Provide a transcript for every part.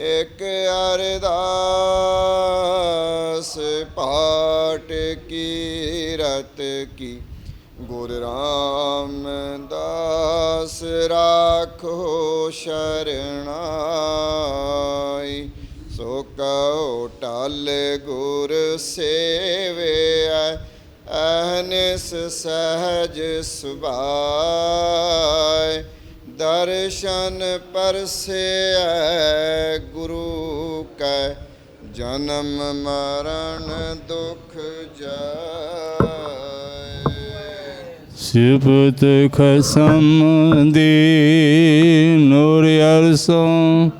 ਇਕ ਅਰਦਾਸ ਪਾਟ ਕੀ, ਰਤ ਕੀ। ਗੁਰ ਰਾਮ ਰਾਮਦਾਸ ਰਾਖੋ ਸ਼ਰਣਾਈ। ਸੋ ਕਉ ਟਲ ਗੁਰ ਸੇਵਿਆ ਅਹਨਿਸ ਸਹਜ ਸੁਭਾਇ ਦਰਸ਼ਨ ਪਰਸੈ ਗੁਰੂ ਕੈ, ਜਨਮ ਮਰਨ ਦੁਖ ਜਾਏ। ਸਿਫਤ ਖਸਮ ਦੀ ਨੂਰ ਅਰਸੋਂ,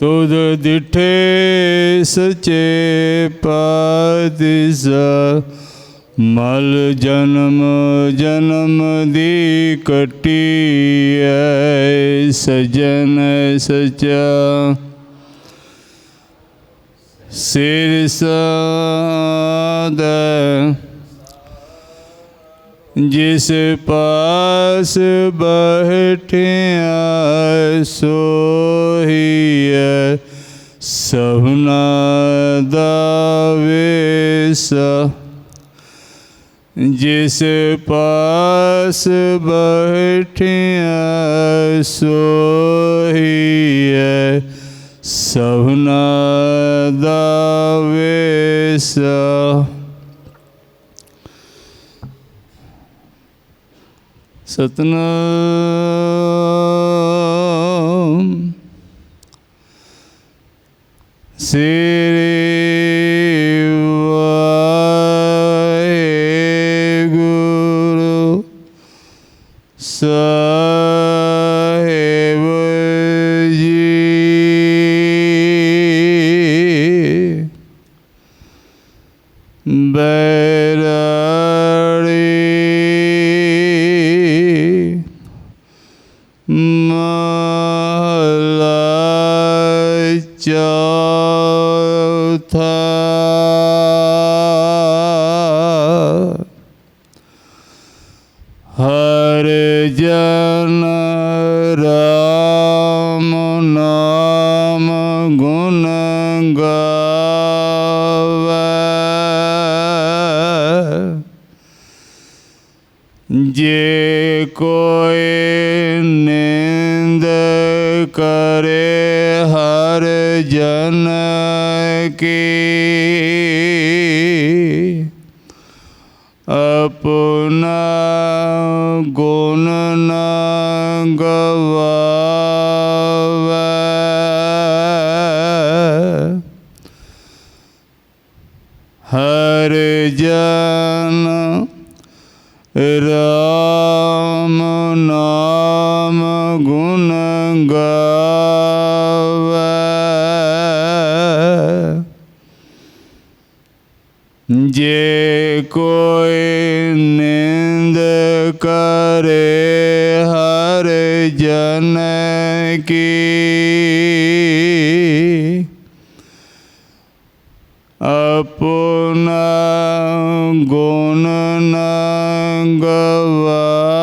ਤੁਧ ਦਿਠੇ ਸਚੇ ਪਾਤਿਸਾ ਮਲ ਜਨਮ ਜਨਮ ਦੀ ਕਟੀ ਐ ਸਜਨ ਸਚਾ। ਸਿਰ ਸਾਦ ਜਿਸ ਪਾਸ ਬਹਿਠਿਆ ਸੋਹੀਐ, ਸਭਨਾ ਦਾ ਵੇਸਾ। ਜਿਸ ਪਾਸ ਬੈਠਿਆ ਸੋਹੀਐ ਸਭਨਾ ਦਾ ਵੇਸਾ। ਸਤਨਾਮ। ਸ੍ਰੀ ਚੌਥਾ। ਹਰ ਜਨ ਰਾਮ ਨਾਮ ਗੁਣ ਗਾਵੇ। ਜੇ ਕੋਈ ਨਿੰਦ ਕਰੇ ਗਵਾਵੇ ਹਰ ਜਨ ਰਾਮ ਨਾਮ ਗੁਣ ਗਾਵੇ। ਜੇ ਕੋਈ ਨਿੰਦ ਕਰੇ ਜਨ ਕੀ ਆਪਣਾ ਗੁਣ ਨ ਗਵਾਵੇ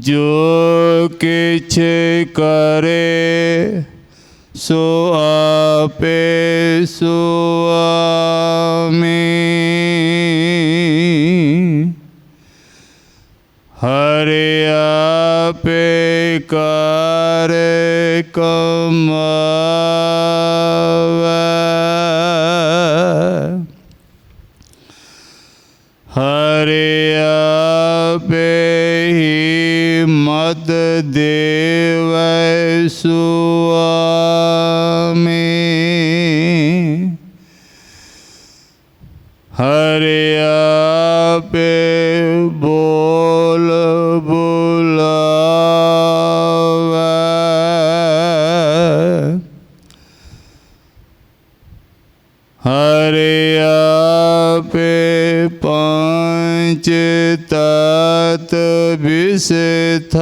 ਜੋ ਕਿਛ ਕਰੇ ਸੋ ਆਪੇ ਸੁਆਮੀ। ਹਰਿ ਆਪੇ ਕਰ ਕਮਾਵੇ। ਹਰਿ ਆਪੇ ਹੀ ਮਦ ਦੇਵੈ ਸੁਆਮੀ ਹਰਿ ਆਪੇ ਬੋਲ ਬੁਲਾਵੇ। ਹਰਿ ਆਪੇ ਤਤ ਵਿਸਥਾਰਾ।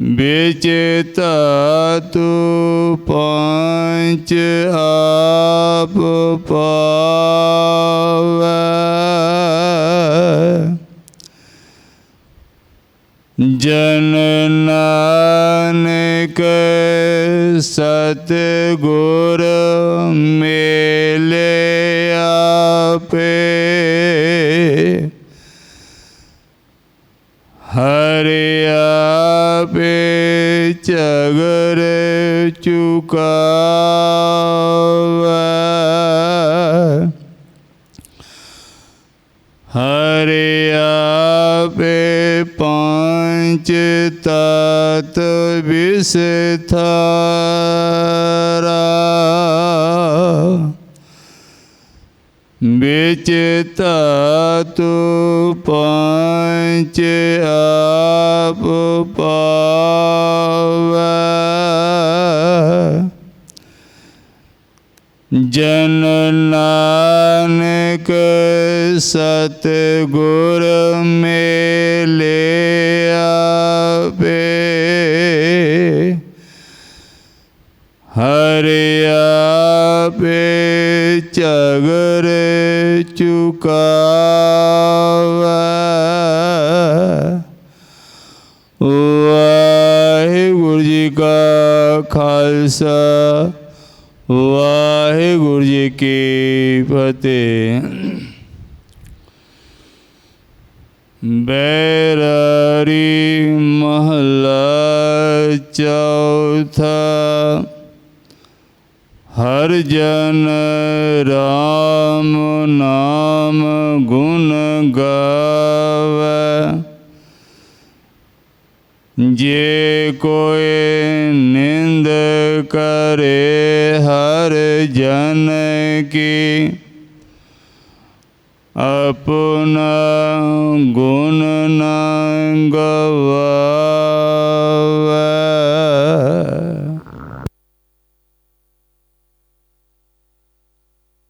ਵਿੱਚ ਧਾਤੂ ਪੰਚ ਆਪ ਪਾਵੈ। ਜਨ ਨਾਨਕ ਸਤ ਗੁਰ ਮੇਲੇ ਆਪੇ। ਹਰਿ ਆਪੇ ਚਗਰ ਚੁਕਾਵੈ। ਹਰਿ ਆਪੇ ਪੰਚ ਤਤ ਵਿਸਥਾਰਾ ਵਿੱਚ ਧਾਤੂ ਪੰਚ ਆਪ ਪਾਵੈ ਜਨ ਨਾਨਕ ਖਾਲਸਾ, ਵਾਹਿਗੁਰੂ ਜੀ ਕੀ ਫਤਿਹ। ਬੈਰਾਰੀ ਮਹਲਾ ਚੌਥਾ, ਹਰ ਜਨ ਰਾਮ ਨਾਮ ਗੁਣ ਗਾਵੈ। ਜੇ ਆਪਣਾ ਗੁਣ ਨਾ ਗਵਾ